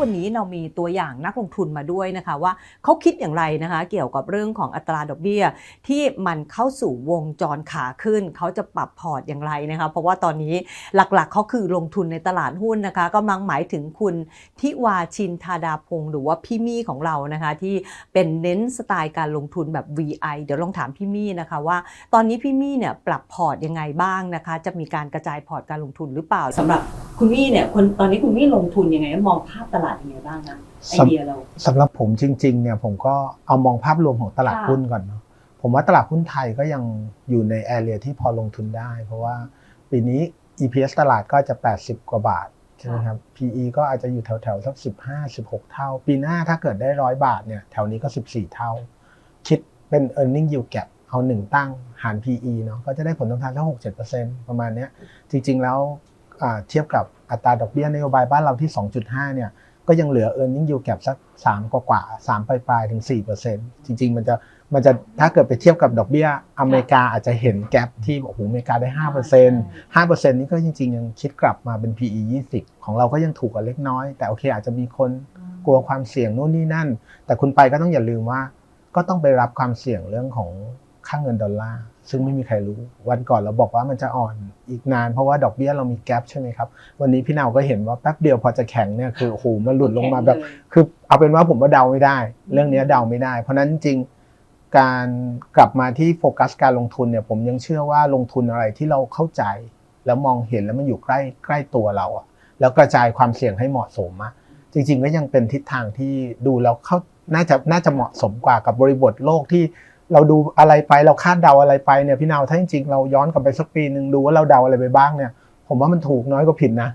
วันนี้เรามีตัวอย่างนักลงทุนมาด้วยนะคะว่าเขาคิดอย่างไรนะคะเกี่ยวกับเรื่องของอัตราดอกเบี้ย ที่มันเข้าสู่วงจรขาขึ้น เขาจะปรับพอร์ตอย่างไรนะคะเพราะว่าตอนนี้หลักๆเขาคือลงทุนในตลาดหุ้นนะคะกำลังหมายถึงคุณทิวาชินธาดาพงศ์หรือว่าพี่มี่ของเรานะคะที่เป็นเน้นสไตล์การลงทุนแบบ VI เดี๋ยวลองถามพี่มี่นะคะว่า ตอนนี้พี่มี่เนี่ยปรับพอร์ตยังไงบ้างนะคะ จะมีการกระจายพอร์ตการลงทุนหรือเปล่าสำหรับ คุณมี่เนี่ยคนตอนนี้คุณมี่ลงทุนยังไงมองภาพตลาดยังไงบ้างนะไอเดียเราสำหรับผมจริงๆเนี่ยผมก็เอามองภาพรวมของตลาดค่ะหุ้นก่อนเนาะผมว่าตลาดหุ้นไทยก็ยังอยู่ในแอเรียที่พอลงทุนได้ เพราะว่าปีนี้ EPS ตลาดก็จะ 80 กว่าบาทใช่ไหมครับ PE ก็อาจจะอยู่แถวๆสัก15 16 เท่า ปีหน้าถ้าเกิดได้ร้อยบาทเนี่ยแถวนี้ก็ 14 เท่า คิดเป็น e a r n i n g yield gap เอา 1 ตั้งหาร PE เนาะก็จะได้ผลตอบแทนสัก6-7%ประมาณเนี้ยจริง ๆ แล้วอ่า เทียบกับอัตราดอกเบี้ยนโยบายบ้านเราที่ 2.5 เนี่ยก็ยังเหลือ e a r n i n g yield gap สัก3กว่ากว่า3ปลายปลายถึง4%จริง ๆ มันจะมันจะถ้าเกิดไปเทียบกับดอกเบี้ยอเมริกาอาจจะเห็นแกลบที่โอ้โหอเมริกาได้ 5% 5%นี่ก็จริง ๆ ยังคิดกลับมาเป็น PE 20 ของเราก็ยังถูกกว่าเล็กน้อย แต่โอเคอาจจะมีคนกลัวความเสี่ยงนู่นนี่นั่น แต่คุณไปก็ต้องอย่าลืมว่า ก็ต้องไปรับความเสี่ยงเรื่องของ ค่าเงินดอลลาร์ซึ่งไม่มีใครรู้ วันก่อนเราบอกว่ามันจะอ่อนอีกนาน เพราะว่าดอกเบี้ยเรามีแกลบใช่ไหมครับ วันนี้พี่นาวก็เห็นว่าแป๊บเดียวพอจะแข็งเนี่ยคือโอ้โหมันหลุดลงมาแบบ คือเอาเป็นว่าผมว่าเดาไม่ได้ เรื่องนี้เดาไม่ได้ เพราะฉะนั้นจริงๆการกลับมาที่โฟกัสการลงทุนเนี่ยผมยังเชื่อว่าลงทุนอะไรที่เราเข้าใจ แล้วมองเห็นแล้วมันอยู่ใกล้ใกล้ตัวเราอะแล้วกระจายความเสี่ยงให้เหมาะสมอะจริง ๆ ก็ยังเป็นทิศทางที่ดูแล้วเข้าน่าจะน่าจะเหมาะสมกว่ากับบริบทโลกที่ เราดูอะไรไปเราคาดเดาอะไรไปเนี่ยพี่นาวถ้าจริงๆเราย้อนกลับไปสักปีหนึ่งดูว่าเราเดาอะไรไปบ้างเนี่ย ผมว่ามันถูกน้อยกว่าผิดนะ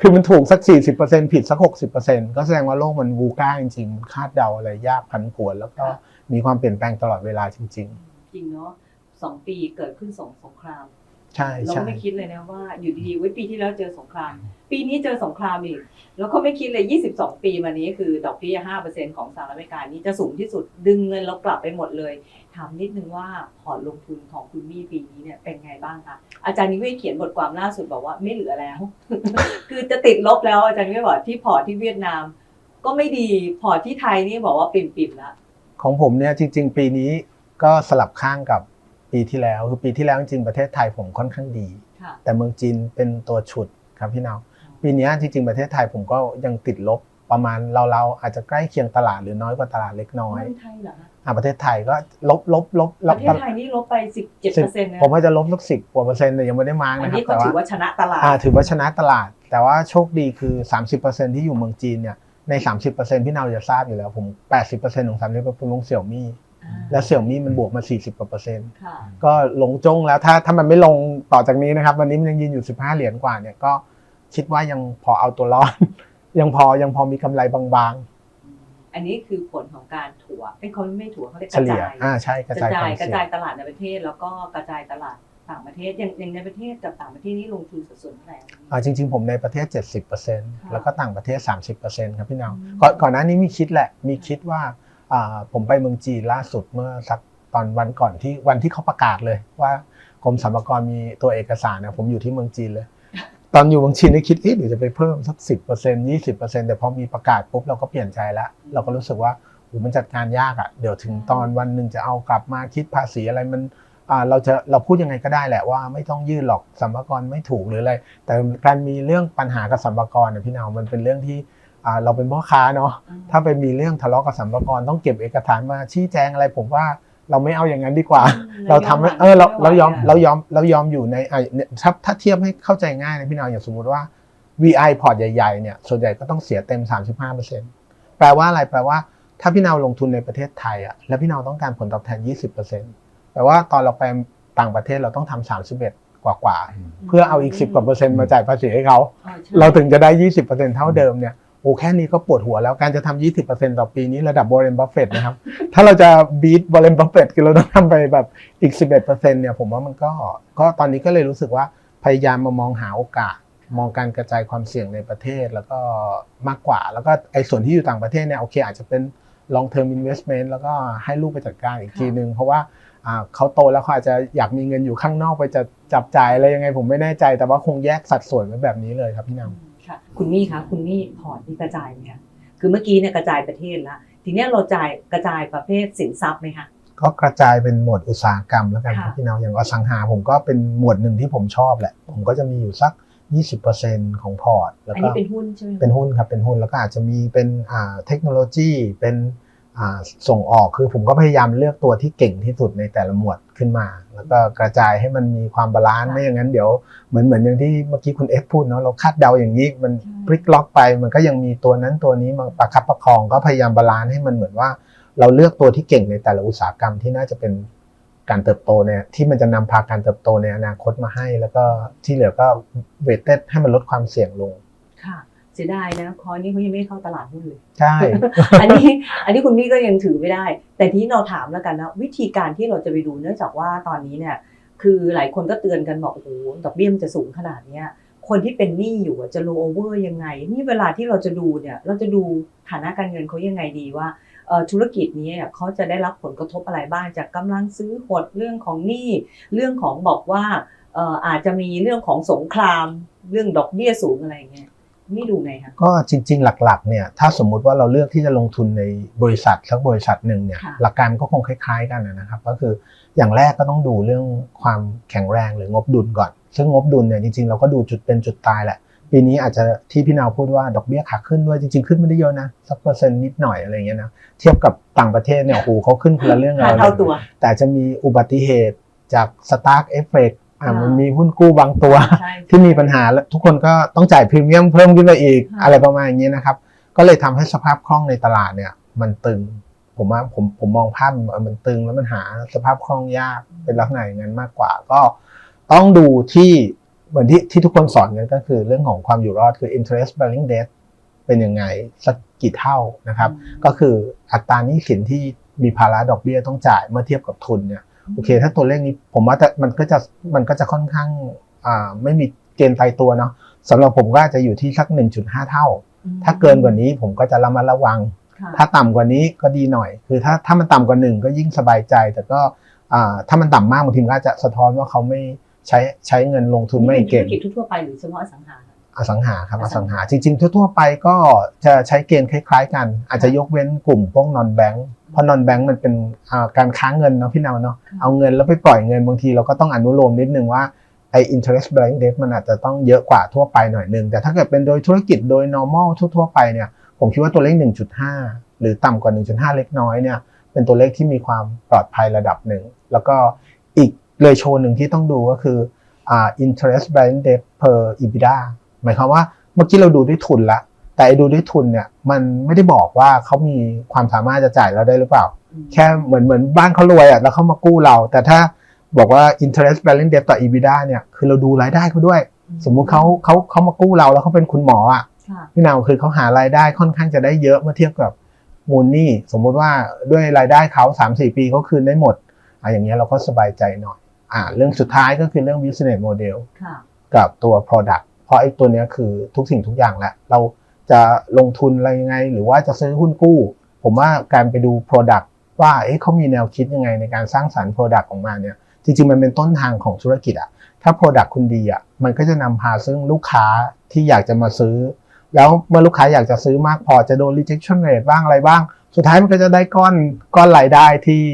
คือมันถูกสัก 40%ผิดสัก 60%ก็แสดงว่าโลกมันวูก้าจริงๆมันคาดเดาอะไรยากพันผวนแล้วก็มีความเปลี่ยนแปลงตลอดเวลาจริงจริงเนาะสองปีเกิดขึ้นสองสงครามๆ ใช่เราใช่ ก็ไม่คิดเลยนะว่าอยู่ดีๆไว้ปีที่แล้วเจอสงคราม ปีนี้เจอสงครามอีกแล้วก็ไม่คิดเลย 22 ปีมานี้คือดอกเบี้ย5%ของสหรัฐอเมริกานี่จะสูงที่สุดดึงเงินเรากลับไปหมดเลยถามนิดนึงว่าพอร์ตลงทุนของคุณมี่ปีนี้เนี่ยเป็นไงบ้างคะอาจารย์นิเวศเขียนบทความล่าสุดบอกว่าไม่เหลือแล้ว คือจะติดลบแล้วอาจารย์นิเวศบอกที่พอร์ตที่เวียดนาม ก็ไม่ดีพอร์ตที่ไทยนี่บอกว่าปิ่มๆแล้ว ของผมเนี่ยจริง ๆ ปีนี้ก็สลับข้างกับ ปีที่แล้วคือปีที่แล้วจริงๆประเทศไทยผมค่อนข้างดีค่ะแต่เมืองจีนเป็นตัวฉุดครับพี่นาวปีนี้จริงๆประเทศไทยผมก็ยังติดลบประมาณเราๆอาจจะใกล้เคียงตลาดหรือน้อยกว่าตลาดเล็กน้อยเมืองไทยเหรอคะอะประเทศไทยก็ลบลบลบประเทศไทยนี่ลบไป17%นะผมว่าจะลบสักสิบกว่าเปอร์เซ็นต์แต่ยังไม่ได้มาร์กอันนะครันี้บก็แต่ถือว่าว่าชนะตลาดอ่าถือว่าชนะตลาด แต่ว่าโชคดีคือ30%ที่อยู่เมืองจีนเนี่ยใน30%พี่นาวจะทราบอยู่แล้วผม80%ของ30%เป็นลงเสี่ยวมี่อ่า แล้วเสี่ยวมี่มันบวกมา 40กว่าเปอร์เซ็นต์ค่ะก็ลงจงแล้วถ้าถ้ามันไม่ลงต่อจากนี้นะครับ วันนี้มันยังยืนอยู่ 15 เหรียญกว่าเนี่ยก็คิดว่ายังพอเอาตัวรอดยังพอยังพอมีกำไรบางอันนี้คือผลของการถัวเป็นคนไม่ถัวเขาเรียกๆกเฉระลี่ยจายอ่าใช่กกระระจายคจายวามกระเสี่ยจายงตลาดในประเทศแล้วก็กระจายตลาดต่างประเทศอย่างอย่างในประเทศกับต่างประเทศนี่ลงทุนสัดส่วนเท่าไหร่อ่าจริง ๆ ผมในประเทศ 70%แล้วก็ต่างประเทศ 30%ครับพี่นาวอืมก่อนก่อนหน้านี้มีคิดแหละมีคิดว่าอ่า ผมไปเมืองจีนล่าสุดเมื่อสักตอนวันก่อนที่วันที่เขาประกาศเลยว่ากรมสรรพากรมีตัวเอกสารนะผมอยู่ที่เมืองจีนเลย ตอนอยู่เมืองจีนได้คิดเอ๊ะเดี๋ยวจะไปเพิ่มสักสิบเปอร์เซ็นต์ยี่สิบเปอร์เซ็นต์แต่พอมีประกาศปุ๊บเราก็เปลี่ยนใจแล้วเราก็รู้สึกว่าโอ้มันจัดการยากอะ่ะเดี๋ยวถึงตอนวันหนึ่งจะเอากลับมาคิดภาษีอะไรมันอ่าเราจะเราพูดยังไงก็ได้แหละว่าไม่ต้องยื่นหรอกสรรพากรไม่ถูกหรืออะไรแต่การมีเรื่องปัญหากับสรรพากรเนี่ยพี่นาวมันเป็นเรื่องที่ เราเป็นพ่อค้าเนาะอืมถ้าไปมีเรื่องทะเลาะกับสัมภากระต้องเก็บเอกสารมาชี้แจงอะไรผมว่าเราไม่เอาอย่างนั้นดีกว่า เราทำให้เออเราเรายอมเรายอมเรายอมอยู่ในอะเนี่ยถ้าถ้าเทียบให้เข้าใจง่ายนะพี่นาวอย่างสมมุติว่า VI พอร์ตใหญ่ๆเนี่ยส่วนใหญ่ก็ต้องเสียเต็ม 35%แปลว่าอะไรแปลว่า ถ้าพี่นาวลงทุนในประเทศไทยอะแล้วพี่นาวต้องการผลตอบแทน 20%แปลว่าตอนเราไปต่างประเทศเราต้องทำ31 กว่าๆเพื่อเอาอีก 10กว่าเปอร์เซ็นต์มาจ่ายภาษีให้เขาอ่ใช่เราถึงจะได้ 20%เท่าเดิมเนี่ยโอ้แค่นี้ก็ปวดหัวแล้วการจะทำ20%ต่อปีนี้ระดับบร r เ e นบัฟเฟตนะครับ ถ้าเราจะบีทบร r เ e นบัฟเฟตคือเราต้องทำไปแบบอีก11%เนี่ยผมว่ามันก็ก็ตอนนี้ก็เลยรู้สึกว่าพยายามมามองหาโอกาส มองการกระจายความเสี่ยงในประเทศแล้วก็มากกว่า แล้วก็ไอ้ส่วนที่อยู่ต่างประเทศเนี่ยโอเคอาจจะเป็น long term investment แล้วก็ให้ลูกไปจัดการอีกทีนึง เพราะว่าอ่าเขาโตแล้วเขาอาจจะอยากมีเงินอยู่ข้างนอกไปจะจับจ่ายอะไรยังไงผมไม่แน่ใจ แต่ว่าคงแยกสัดส่วนไว้แบบนี้เลยครับพี่นำ ค่ะ คุณมี่คะคุณมี่พอร์ตนี่กระจายไหมคะคือเมื่อกี้เนี่ยกระจายประเทศละทีเนี้ยเราจ่ายกระจายประเภทสินทรัพย์ไหมคะ ก็กระจายเป็นหมวดอุตสาหกรรมแล้วกันครับค่ะ พี่น้องอย่างอสังหาผมก็เป็นหมวดหนึ่งที่ผมชอบแหละ ผมก็จะมีอยู่สัก 20%ของพอร์ตแล้วอันก็ นี้เป็นหุ้นใช่ไหมคะ เป็นหุ้นครับ เป็นหุ้นแล้วก็อาจจะมีเป็นอ่าเทคโนโลยีเป็นอ่า ส่งออกคือผมก็พยายามเลือกตัวที่เก่งที่สุดในแต่ละหมวดขึ้นมา แล้วก็กระจายให้มันมีความบาลานซ์ไม่อย่างนั้นเดี๋ยวเหมือนเหมือนอย่างที่เมื่อกี้คุณเอฟพูดเนาะเราคาดเดาอย่างนี้มันใช่พลิกล็อกไป มันก็ยังมีตัวนั้นตัวนี้มาประคับประคองก็พยายามบาลานซ์ให้มันเหมือนว่า เราเลือกตัวที่เก่งในแต่ละอุตสาหกรรมที่น่าจะเป็นการเติบโตเนี่ยที่มันจะนำพาการเติบโตในอนาคตมาให้ แล้วก็ที่เหลือก็เวทเต็ดให้มันลดความเสี่ยงลงค่ะเสียดายนะคอนี้เขายังไม่เข้าตลาดหุ้นเลยใช่ อันนี้อันนี้คุณมี่ก็ยังถือไม่ได้ แต่ที่เราถามแล้วกันนะวิธีการที่เราจะไปดูเนื่องจากว่าตอนนี้เนี่ย คือหลายคนก็เตือนกันบอกโอ้โหดอกเบี้ยมันจะสูงขนาดเนี้ยคนที่เป็นหนี้อยู่อะจะ roll over ยังไง นี่เวลาที่เราจะดูเนี่ย เราจะดูฐานะการเงินเขายังไงดีว่าเอ่อธุรกิจนี้เนี่ยเขาจะได้รับผลกระทบอะไรบ้างจากกำลังซื้อหดเรื่องของหนี้เรื่องของบอกว่าเอ่ออาจจะมีเรื่องของสงคราม เรื่องดอกเบี้ยสูงอะไรอย่างเงี้ย นี่ดูไงคะก็จริง ๆ หลักๆเนี่ยถ้าสมมุติว่าเราเลือกที่จะลงทุนในบริษัทสักบริษัทหนึ่งเนี่ยค่ะหลักการก็คงคล้าย ๆ กันนะครับ ก็คืออย่างแรกก็ต้องดูเรื่องความแข็งแรงหรืองบดุลก่อน ซึ่งงบดุลเนี่ยจริงๆ เราก็ดูจุดเป็นจุดตายแหละปีนี้อาจจะที่พี่นาวพูดว่าดอกเบี้ยขาขึ้นด้วยจริง ๆ ขึ้นไม่ได้เยอะนะสักเปอร์เซ็นต์นิดหน่อยอะไรเงี้ยนะเทียบกับต่างประเทศเนี่ยโอ้โหเขาขึ้นคนละเรื่องห้าเราเท่าเลยตัวแต่จะมีอุบัติเหตุจากสตาร์ k เอฟเฟกต์ อะอ่ามัมันมีหุ้นกู้บางตัวใช่ที่มีปัญหาแล้วทุกคนก็ต้องจ่ายพรีเมียมเพิ่มขึ้นไปอีกค่ะอะไรประมาณอย่างนี้นะครับ ก็เลยทำให้สภาพคล่องในตลาดเนี่ย มันตึงผมว่าผมผมมองภาพมันเออมันตึงแล้วมันหาสภาพคล่องยากเป็นลักษณะอย่างนั้นมากกว่า ก็ต้องดูที่เหมือนที่ที่ทุกคนสอนกันก็คือเรื่องของความอยู่รอดคือ interest bearing debt เป็นยังไงสักกี่เท่านะครับ ก็คืออัตราหนี้สินที่มีภาระดอกเบี้ยต้องจ่ายเมื่อเทียบกับทุนเนี่ย โอเค ถ้าตัวเลขนี้ผมว่าแต่มันก็จะมันก็จะค่อนข้างอ่าไม่มีเกณฑ์ตายตัวเนาะสำหรับผมก็อาจจะอยู่ที่สัก 1.5 เท่าอืมถ้าเกินกว่านี้ผมก็จะระมัดระวังค่ะถ้าต่ำกว่านี้ก็ดีหน่อย คือถ้าถ้ามันต่ำกว่าหนึ่งก็ยิ่งสบายใจ แต่ก็อ่าถ้ามันต่ำมากบางทีมันก็อาจจะสะท้อนว่าเขาไม่ใช้ใช้เงินลงทุนไม่นี่เป็นธุเก่รงกิจทั่วๆไปหรือเฉพาะอสังหาอสังหาครับออสัสังงหาหาจริงๆ ทั่วๆไปก็จะใช้เกณฑ์คล้ายๆ กัน อาจจะยกเว้นกลุ่มพวกนอนแบงค์ เพราะนอนแบงค์มันเป็นอ่าการค้างเงินเนาะพี่นาวเนาะค่ะเอาเงินแล้วไปปล่อยเงินบางทีเราก็ต้องอนุโลมนิดนึงว่าไอ้ interest bearing debt มันอาจจะต้องเยอะกว่าทั่วไปหน่อยนึง แต่ถ้าเกิดเป็นโดยธุรกิจโดย normal ทั่วๆไปเนี่ยผมคิดว่าตัวเลข 1.5 หรือต่ำกว่า 1.5 เล็กน้อยเนี่ยเป็นตัวเลขที่มีความปลอดภัยระดับหนึ่ง แล้วก็อีกเลยโชหนึ่งที่ต้องดูก็คืออ่า interest bearing debt per EBITDA หมายความว่าเมื่อกี้เราดูด้วยทุนละ แต่ไอ้ดูด้วยทุนเนี่ยมันไม่ได้บอกว่าเขามีความสามารถจะจ่ายเราได้หรือเปล่าอืมแค่เหมือนเหมือนบ้านเขารวยอะแล้วเขามากู้เรา แต่ถ้าบอกว่า interest bearing debt ต่อ EBITDA เนี่ยคือเราดูรายได้เขาด้วย สมมุติเขาเขาเขามากู้เราแล้วเขาเป็นคุณหมออะค่ะพี่นาวคือเขาหารายได้ค่อนข้างจะได้เยอะเมื่อเทียบกับมูลหนี้สมมุติว่าด้วยรายได้เขา3 4ปีเขาคืนได้หมดอะอย่างเงี้ยเราก็สบายใจหน่อยอ่าเรื่องสุดท้ายก็คือเรื่อง business model ค่ะกับตัว product เพราะไอ้ตัวเนี้ยคือทุกสิ่งทุกอย่างแหละเรา จะลงทุนอะไรยังไง หรือว่าจะซื้อหุ้นกู้ ผมว่าการไปดู product ว่าเอ๊ะเขามีแนวคิดยังไงในการสร้างสรรค์ product ออกมาเนี่ยจริงๆมันเป็นต้นทางของธุรกิจอะถ้า product คุณดีอะมันก็จะนำพาซึ่งลูกค้าที่อยากจะมาซื้อ แล้วเมื่อลูกค้าอยากจะซื้อมากพอจะโดน rejection rate บ้างอะไรบ้าง สุดท้ายมันก็จะได้ก้อนก้อนรายได้ที่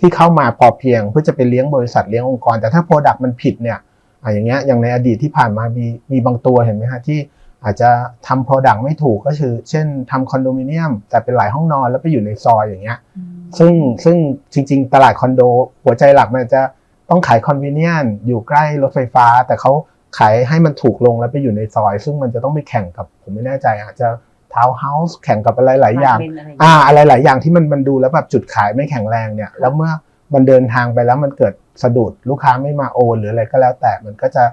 ที่เข้ามาพอเพียงเพื่อจะไปเลี้ยงบริษัทเลี้ยงองค์กร แต่ถ้า product มันผิดเนี่ยอะอย่างเงี้ยอย่างในอดีตที่ผ่านมามีมีบางตัวเห็นไหมฮะที่ อาจจะทำ product ไม่ถูกก็คือ เช่นทำคอนโดมิเนียม แต่เป็นหลายห้องนอนแล้วไปอยู่ในซอยอย่างเงี้ยอืมซึ่งซึ่งจริง ๆ ตลาดคอนโด หัวใจหลักมันจะต้องขายคอนเวเนียนอยู่ใกล้รถไฟฟ้า แต่เขาขายให้มันถูกลงแล้วไปอยู่ในซอย ซึ่งมันจะต้องไปแข่งกับผมไม่แน่ใจ อาจจะทาวน์เฮาส์แข่งกับอะไรหลายอย่างเป็นอะไรอย่างอ่าเงี้ยอะไรหลายอย่างที่มันมันดูแล้วแบบจุดขายไม่แข็งแรงเนี่ย แล้วเมื่อมันเดินทางไปแล้วมันเกิดสะดุดลูกค้าไม่มาโอนหรืออะไรก็แล้วแต่มันก็จะ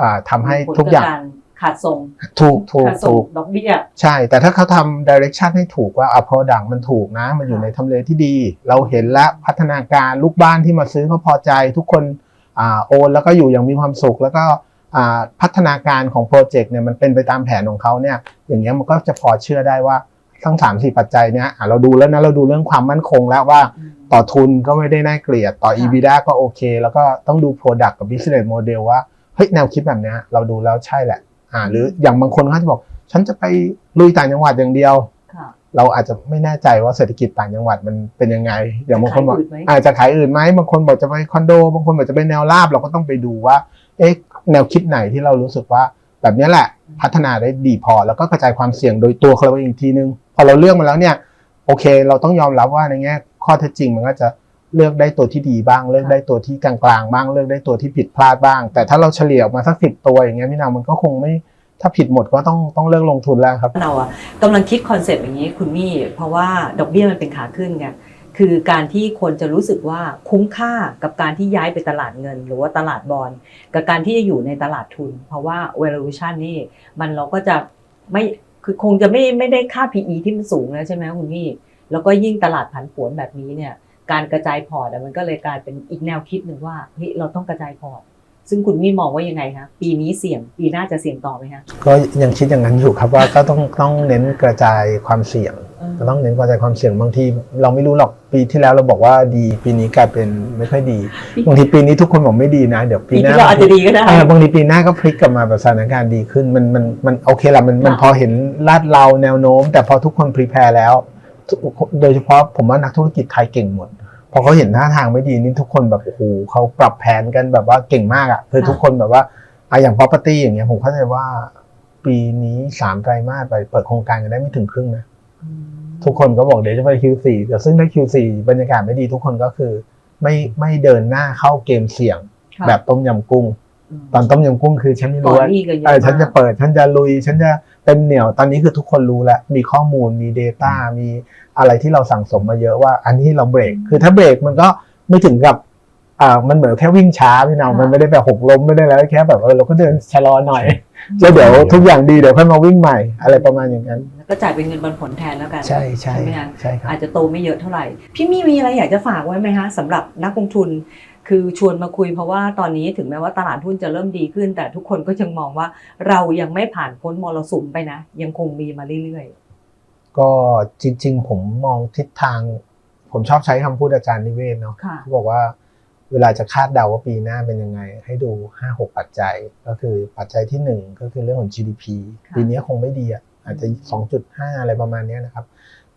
อ่าทำให้ผลทุกอย่างร ขาดส่ง ถูกถูกขาดส่ถูงกดอกเบี้ย ใช่ แต่ถ้าเขาทำ direction ให้ถูกว่าอะ product มันถูกนะ มันอยู่ค่ะในทำเลที่ดี เราเห็นแล้วพัฒนาการลูกบ้านที่มาซื้อเขาพอใจ ทุกคนอ่าโอนแล้วก็อยู่อย่างมีความสุข แล้วก็อ่าพัฒนาการของโปรเจกต์เนี่ยมันเป็นไปตามแผนของเขาเนี่ย อย่างเงี้ยมันก็จะพอเชื่อได้ว่าทั้งสามสี่ปัจจัยเนี้ยอะเราดูแล้วนะเราดูเรื่องความมั่นคงแล้วว่าอืมต่อทุนก็ไม่ได้น่าเกลียด ต่อ ค่ะ EBITDA ก็โอเค แล้วก็ต้องดู Product กับ Business Model ว่า เฮ้ย แนวคิดแบบเนี้ยเราดูแล้วใช่แหละ อ่า หรืออย่างบางคนเขาจะบอก ฉันจะไปลุยต่างจังหวัดอย่างเดียวค่ะเราอาจจะไม่แน่ใจว่าเศรษฐกิจต่างจังหวัดมันเป็นยังไง อย่างบางคนบอกขายอื่นไหมอาจจะขายอื่นไหมบางคนบอกจะไปคอนโด บางคนบอกจะไปแนวราบเราก็ต้องไปดูว่า เอ๊ะแนวคิดไหนที่เรารู้สึกว่า แบบเนี้ยแหละพัฒนาได้ดีพอ แล้วก็กระจายความเสี่ยงโดยตัวเราเองอีกทีนึง พอเราเลือกมาแล้วเนี่ย โอเค เราต้องยอมรับว่าในแง่ข้อเท็จจริงมันก็จะ เลือกได้ตัวที่ดีบ้าง เลือกได้ตัวที่กลางๆบ้าง เลือกได้ตัวที่ผิดพลาดบ้าง แต่ถ้าเราเฉลี่ยออกมาสักสิบตัวอย่างเงี้ยพี่นาวมันก็คงไม่ถ้าผิดหมดก็ต้องต้องเลิกลงทุนแล้วครับ เราอะกำลังคิดคอนเซปต์อย่างนี้คุณมี่เพราะว่าดอกเบี้ยมันเป็นขาขึ้นไงคือการที่คนจะรู้สึกว่าคุ้มค่ากับการที่ย้ายไปตลาดเงิน หรือว่าตลาดบอลกับการที่จะอยู่ในตลาดทุน เพราะว่า valuation นี่มันเราก็จะไม่คือคงจะไม่ไม่ได้ค่า PE ที่มันสูงแล้วใช่ไหมคุณมี่แล้วก็ยิ่งตลาดผันผวนแบบนี้เนี่ย การกระจายพอร์ตอะมันก็เลยกลายเป็นอีกแนวคิดหนึ่งว่าเฮ้ยเราต้องกระจายพอร์ตซึ่งคุณมี่มองว่ายังไงคะปีนี้เสี่ยงปีหน้าจะเสี่ยงต่อไหมคะก็ยังคิดอย่างนั้นอยู่ครับว่าก็ต้องต้องเน้นกระจายความเสี่ยงก็ต้องเน้นกระจายความเสี่ยงบางทีเราไม่รู้หรอกปีที่แล้วเราบอกว่าดี ปีนี้กลายเป็นไม่ค่อยดีบางทีปีนี้ทุกคนบอกไม่ดีนะเดี๋ยวปีปีหน้าที่เราอาจจะดีก็ได้เออบางทีปีหน้าก็พลิกกลับมาแบบสถานการณ์ดีขึ้นมันมันมันโอเคละมันมันค่ะพอเห็นลาดเราแนวโน้ม แต่พอทุกคนพรีแพร์แล้วทุกโดยเฉพาะผมว่านักธุรกิจไทยเก่งหมด พอเขาเห็นท่าทางไม่ดีนี่ทุกคนแบบโอ้โหเขาปรับแผนกันแบบว่าเก่งมากอะคือทุกคนแบบว่าอะอย่าง property อย่างเงี้ยผมเข้าใจว่า ปีนี้สามไตรมาสไปเปิดโครงการกันได้ไม่ถึงครึ่งนะอืมทุกคนก็บอกเดี๋ยวจะไป Q4 แต่ซึ่งถ้า Q4 บรรยากาศไม่ดีทุกคนก็คือ ไม่ไม่เดินหน้าเข้าเกมเสี่ยงค่ะแบบต้มยำกุ้งม ตอนต้มยำกุ้งคือฉันไม่ก่อรู้นว่าหนี้กันเยเออะอฉันจะมากเปิด ฉันจะลุย ฉันจะเต็มเหนียว ตอนนี้คือทุกคนรู้แล้วมีข้อมูลมี Data มีอะไรที่เราสั่งสมมาเยอะว่า อันนี้เราเบรก คือถ้าเบรกมันก็ไม่ถึงกับอ่ามันเหมือนแค่วิ่งช้าพี่นาวมันไม่ได้แบบหกล้มไม่ได้แล้วแค่แบบเออเราก็เดินชะลอหน่อยแล้วเดี๋ยวทุกอย่างดีเดี๋ยวค่อยมาวิ่งใหม่ อะไรประมาณอย่างนั้นแล้วก็จ่ายเป็นเงินปันผลแทนแล้วกัน ใช่ใช่ไหมคะใช่ครับอาจจะโตไม่เยอะเท่าไหร่ พี่มี่มีอะไรอยากจะฝากไว้ไหมคะสำหรับนักลงทุน คือชวนมาคุยเพราะว่าตอนนี้ถึงแม้ว่าตลาดหุ้นจะเริ่มดีขึ้น แต่ทุกคนก็ยังมองว่าเรายังไม่ผ่านพ้นมรสุมไปนะ ยังคงมีมาเรื่อยก็จริง ๆ ผมมองทิศทาง ผมชอบใช้คำพูดอาจารย์นิเวศน์เนาะๆค่ะเขาบอกว่าเวลาจะคาดเดาว่าปีหน้าเป็นยังไง ให้ดู 5 6 ปัจจัย ก็คือปัจจัยที่ 1 ก็คือเรื่องของ GDP ค่ะปีนี้คงไม่ดีอะอาจจะ 2.5 อะไรประมาณเนี้ยนะครับ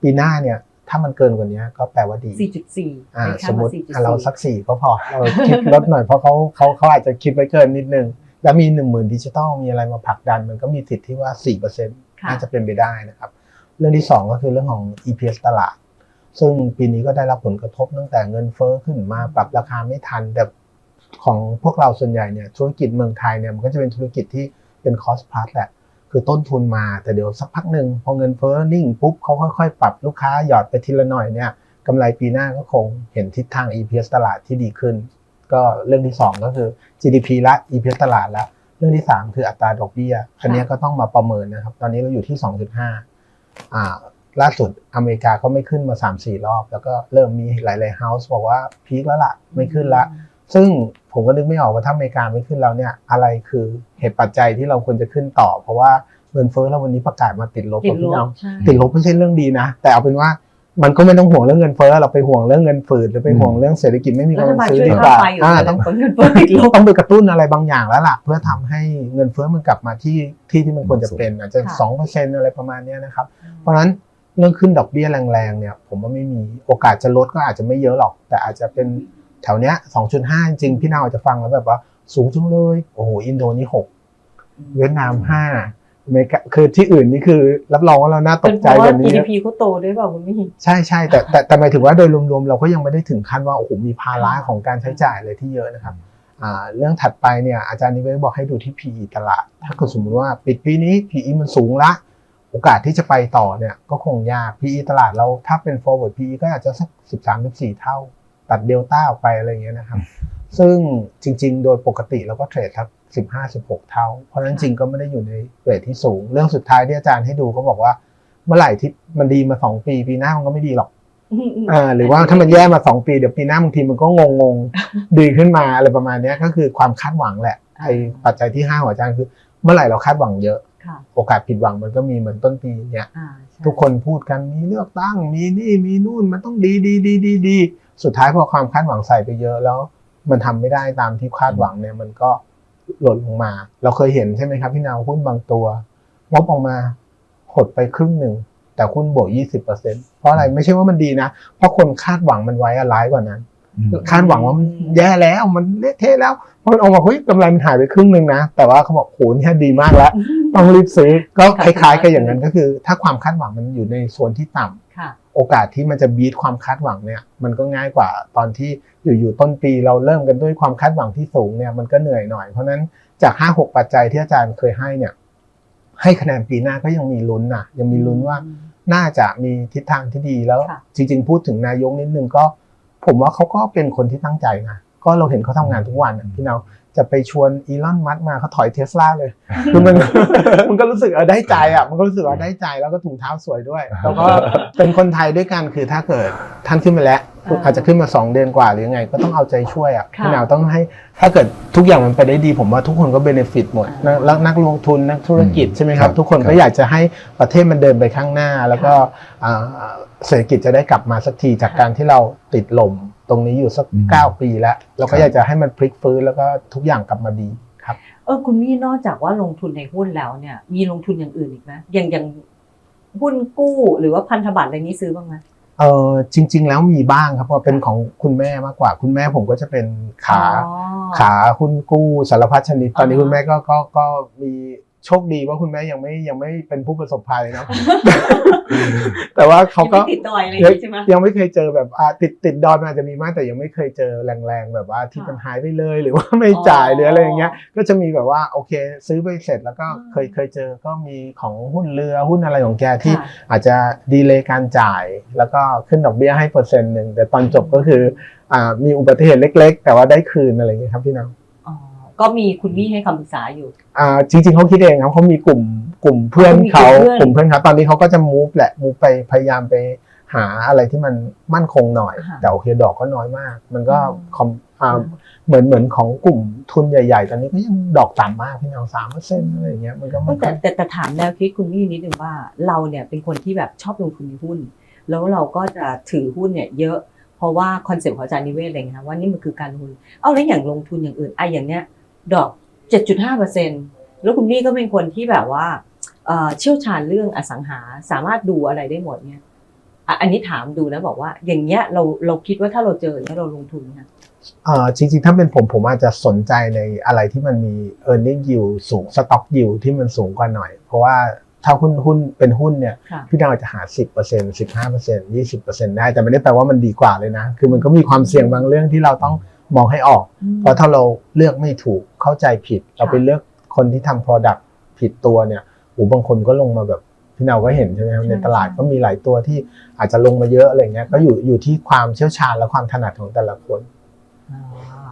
ปีหน้าเนี่ย ถ้ามันเกินกว่านี้ก็แปลว่าดี 4.4อ่าเป็นค่สมมติ4.4อะเราสักสี่ก็พอเราคิดลดหน่อยเพราะเขาเขาเขาอาจจะคิดไว้เกินนิดนึง แล้วมี1 0,000ดิจิตอลมีอะไรมาผลักดัน มันก็มีสิทธิ์ที่ว่า4%ค่ะน่าจะเป็นไปได้นะครับ เรื่องที่2ก็คือเรื่องของ EPS ตลาด ซึ่งปีนี้ก็ได้รับผลกระทบตั้งแต่เงินเฟ้อขึ้นมาปรับราคาไม่ทัน แต่ของพวกเราส่วนใหญ่เนี่ยธุรกิจเมืองไทยเนี่ยมันก็จะเป็นธุรกิจที่เป็น cost plus แหละ คือต้นทุนมาแต่เดี๋ยวสักพักหนึ่งพอเงินเฟ้อนิ่งปุ๊บเขาค่อยๆ ปรับลูกค้าหยอดไปทีละหน่อยเนี่ยกำไรปีหน้าก็คงเห็นทิศทาง EPS ตลาดที่ดีขึ้น ก็เรื่องที่ 2 ก็คือ GDP ละ EPS ตลาดละเรื่องที่ 3 คืออัตราดอกเบี้ยอันนี้ก็ต้องมาประเมินนะครับ ตอนนี้เราอยู่ที่ 2.5อ่าล่าสุดอเมริกาก็ไม่ขึ้นมา 3-4 รอบ แล้วก็เริ่มมีหลายๆเฮาส์บอกว่าพีคแล้วล่ะไม่ขึ้นละซึ่ง ผมก็นึกไม่ออกว่าถ้าอเมริกาไม่ขึ้นแล้วเนี่ยอะไรคือเหตุปัจจัยที่เราควรจะขึ้นต่อ เพราะว่าเงินเฟ้อเราวันนี้ประกาศมาติดลบติดกับลพี่น้องบใช่ติดลบไม่ใช่เรื่องดีนะ แต่เอาเป็นว่ามันก็ไม่ต้องห่วงเรื่องเงินเฟ้อเราไปห่วงเรื่องเงินฝืดหรือไปห่วงเรื่องเศรษฐกิจไม่มีรักำฐลังบาลซื้อช่วยดีกค่าว่าไฟอยู่อ่าแต่ต้องผลเงินเฟ้อติดลบต้องไปกระตุ้นอะไรบางอย่างแล้วล่ะเพื่อทำให้เงินเฟ้อมันกลับมาที่ที่ที่มันควรจะเป็นอาจจะค่ะสองเปอร์เซ็นต์อะไรประมาณเนี้ยนะครับ เพราะฉะนั้นเรื่องขึ้นดอกเบี้ยแรงๆเนี่ย ผมว่าไม่มีโอกาสจะลดก็อาจจะไม่เยอะหรอก แต่อาจจะเป็น แถวเนี้ย2.5จริงๆพี่นาวอาจจะฟังแล้วแบบว่าสูงจังเลย โอ้โหอินโดนี่6เวียดนาม5อเมริกาคือที่อื่นนี่คือรับรองว่าเราน่าตเป็นกเพใจราะกว่าว่านี้ GDP เขาโตด้วยเปล่าคุณมี่ใช่ใช่แต่แต่แต่หมายถึงว่าโดยรวมๆเราก็ยังไม่ได้ถึงขั้นว่าโอ้โหมีภาระของการใช้จ่ายเลยที่เยอะนะครับอ่าเรื่องถัดไปเนี่ยอาจารย์นิเวศบอกให้ดูที่ PE ตลาด ถ้าเกิดสมมติว่าปิดปีนี้ PE มันสูงละ โอกาสที่จะไปต่อเนี่ยก็คงยาก PE ตลาดเราถ้าเป็น forward PE ก็อาจจะสัก 13-14 เท่า ตัดเดลต้าออกไปอะไรอย่างเงี้ยนะครับ ซึ่งจริง ๆ โดยปกติเราก็เทรดครับ15-16เท่า เพราะฉะนั้นจริงก็ไม่ได้อยู่ในเรทที่สูง เรื่องสุดท้ายที่อาจารย์ให้ดูก็บอกว่าเมื่อไหร่ที่มันดีมา2ปีปีหน้ามันก็ไม่ดีหรอกอ่าหรือว่าถ้ามันแย่มา2ปีเดี๋ยวปีหน้าบางทีมันก็งงงๆดีขึ้นมาอะไรประมาณเนี้ยก็คือความคาดหวังแหละไอ้ปัจจัยที่ห้าของอาจารย์คือ เมื่อไหร่เราคาดหวังเยอะค่ะ โอกาสผิดหวังมันก็มีเหมือนต้นปีเนี้ยอ่าใช่ทุกคนพูดกันมีเลือกตั้งมีนี่มีนู่นมันต้องดีดีดีดีดีสุดท้ายพอความคาดหวังใส่ไปเยอะแล้ว มันทำไม่ได้ตามที่คาดหวังเนี่ยมันก็หล่นลงมา เราเคยเห็นใช่ไหมครับพี่นาวหุ้นบางตัวงบออกมาหดไปครึ่งหนึ่งแต่หุ้นบวก 20%เพราะอะไรไม่ใช่ว่ามันดีนะ เพราะคนคาดหวังมันไว้อะร้ายกว่านั้นอืม คาดหวังว่ามันแย่แล้วมันเละเทะแล้วพอมันออกมาเฮ้ยกำไรมันหายไปครึ่งหนึ่งนะ แต่ว่าเขาบอกโหเนี่ยดีมากแล้ว ต้องรีบซื้อก็คล้ายๆกันอย่างนั้นก็คือ ถ้าความคาดหวังมันอยู่ในโซนที่ต่ำค่ะโอกาสที่มันจะบีทความคาดหวังเนี่ยมันก็ง่ายกว่าตอนที่อยู่ๆต้นปีเราเริ่มกันด้วยความคาดหวังที่สูงเนี่ยมันก็เหนื่อยหน่อยเพราะฉะนั้นจาก5 6ปัจจัยที่อาจารย์เคยให้เนี่ยให้คะแนนปีหน้าก็ยังมีลุ้นนะยังมีลุ้นว่าน่าจะมีทิศทางที่ดีแล้วค่ะจริง ๆ พูดถึงนายกนิดนึงก็ ผมว่าเขาก็เป็นคนที่ตั้งใจนะก็เราเห็นเขาทำงานทุกวันพี่เนา จะไปชวนอีลอนมัสก์มาเขาถอยเทสลาเลยคือมันมันก็รู้สึกเออได้ใจอะมันก็รู้สึกว่าได้ใจแล้วก็ถุงเท้าสวยด้วยแล้วก็เป็นคนไทยด้วยกันคือถ้าเกิดท่านขึ้นมาแล้วอ่าอาจจะขึ้นมา 2 เดือนกว่าหรือยังไง ก็ต้องเอาใจช่วยอะค่ะพี่หนาวต้องให้ถ้าเกิดทุกอย่างมันไปได้ดี ผมว่าทุกคนก็เบนฟิตหมดอ่านะแล้วนักลงทุนนักธุรกิจอืมใช่ไหมครับครับทุกคนครัก็บอยากจะให้ประเทศมันเดินไปข้างหน้า แล้วก็อ่าเศรษฐกิจจะได้กลับมาสักทีจากการที่เราติดลม ตรงนี้อยู่สักอืม เก้าปีแล้ว เราคก็รับอยากจะให้มันพลิกฟื้นแล้วก็ทุกอย่างกลับมาดีครับ เออคุณมี่นอกจากว่าลงทุนในหุ้นแล้วเนี่ย มีลงทุนอย่างอื่นอีกไหมอย่างอย่างหุ้นกู้หรือว่าพันธบัตรอะไรนี้ซื้อบ้างไหม เออจริง ๆ แล้วมีบ้างครับเพราะเป็นของคุณแม่มากกว่า คุณแม่ผมก็จะเป็นขาอ๋อขาหุ้นกู้สารพัดชนิด ตอนนี้อ่าฮะคุณแม่ก็ก็ก็มีโชคดีว่าคุณแม่ยังไม่ยังไม่เป็นผู้ประสบภัยเนาะ แต่ว่าเขาก็ยังไม่ติดดอยอะไรอย่างนี้ใช่ไหมยังไม่เคยเจอแบบอ่าติดติดดอยมันอาจจะมีมากแต่ยังไม่เคยเจอแรงๆแบบว่าที่ค่ะมันหายไปเลยหรือว่าไม่จ่ายอ๋อหรืออะไรอย่างเงี้ย ก็จะมีแบบว่าโอเคซื้อไปเสร็จแล้วก็อืมเคยเคยเจอก็มีของหุ้นเรือหุ้นอะไรของแกที่ค่ะอาจจะดีเลย์การจ่าย แล้วก็ขึ้นดอกเบี้ยให้เปอร์เซ็นต์หนึ่งแต่ตอนจบก็คืออ่ามีอุบัติเหตุเล็ก ๆ แต่ว่าได้คืนอะไรอย่างเงี้ยครับพี่น้องอ๋อ ก็มีคุณมี่ให้คำปรึกษาอยู่ อ่าจริงๆเขาคิดเองครับเขามีกลุ่มกลุ่มเพื่อนเขามีเขากลุ่มเพื่อนกลุ่มเพื่อนเขาตอนนี้เขาก็จะมูฟแหละมูฟไปพยายามไปหาอะไรที่มันมั่นคงหน่อย ค่ะแต่โอเคดอกก็น้อยมาก มันก็อืม คอมอ่าเหมือนเหมือนของกลุ่มทุนใหญ่ๆ ตอนนี้ก็ยังดอกต่ำมากพี่น้องสามเปอร์เซ็นต์อะไรอย่างเงี้ยมันก็ไม่แต่แต่แต่ถามแนวคิดคุณมี่นิดนึงว่าเราเนี่ยเป็นคนที่แบบชอบลงทุนในหุ้น แล้วเราก็จะถือหุ้นเนี่ยเยอะเพราะว่าคอนเซ็ปต์ของอาจารย์นิเวศอะไรเงี้ยนะว่านี่มันคือการลงทุนเอาแล้วอย่างลงทุนอย่างอื่นไอ้อย่างเนี้ย ดอก 7.5เปอร์เซ็นแล้วคุณมี่ก็เป็นคนที่แบบว่าเอ่อเชี่ยวชาญเรื่องอสังหาสามารถดูอะไรได้หมดเนี่ยอะอันนี้ถามดูนะบอกว่า อย่างเงี้ยเราเราคิดว่าถ้าเราเจออย่างเงี้ยเราลงทุนนะเอ่อจริงๆ ถ้าเป็นผมผมอาจจะสนใจในอะไรที่มันมี e a r n i n g yield สูง stock yield ที่มันสูงกว่าหน่อย เพราะว่าถ้าหุ้นหุ้นเป็นหุ้นเนี่ยค่ะพี่ดาวอาจจะหา 10% 15% 20%ได้ แต่ไม่ได้แปลว่ามันดีกว่าเลยนะ คือมันก็มีความเสี่ยงบางเรื่องที่เราต้อง มองให้ออก เพราะถ้าเราเลือกไม่ถูกเข้าใจผิด เราไปเลือกคนที่ทำ product ผิดตัวเนี่ยโอ้บางคนก็ลงมาแบบพี่นาวก็เห็นใช่ไหมครับใช่ในตลาดใช่ก็มีหลายตัวที่อาจจะลงมาเยอะอะไรเงี้ยก็อยู่อยู่ที่ความเชี่ยวชาญและความถนัดของแต่ละคนอ่า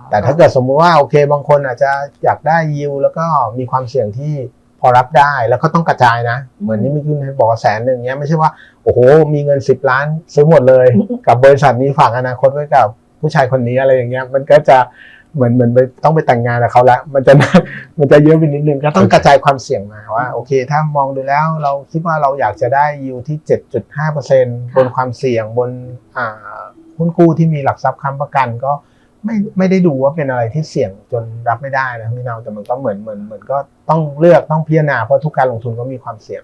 แต่ถ้าเกิดสมมุติว่าโอเค บางคนอาจจะอยากได้ยิวแล้วก็มีความเสี่ยงที่พอรับได้แล้วก็ต้องกระจายนะ เหมือนที่เมื่อกี้ให้บอกว่าแสนหนึ่งเนี้ยไม่ใช่ว่าโอ้โหมีเงิน10ล้านซื้อหมดเลย กับบริษัทนี้ฝากอนาคตไว้กับ ผู้ชายคนนี้อะไรอย่างเงี้ย มันก็จะเหมือนเหมือนไปต้องไปแต่งงานกับเขาแล้วมันจะมันจะเยอะไปนิดนึงก็ต้องกระจายความเสี่ยงมาว่าโอเค ถ้ามองดูแล้วเราคิดว่าเราอยากจะได้ยิวที่ 7.5%บนความเสี่ยงบนอ่าหุ้นกู้ที่มีหลักทรัพย์ค้ำประกันก็ไม่ไม่ได้ดูว่าเป็นอะไรที่เสี่ยงจนรับไม่ได้นะพี่นาวแต่มันก็เหมือนเหมือนเหมือนก็ต้องเลือกต้องพิจารณาเพราะทุกการลงทุนก็มีความเสี่ยง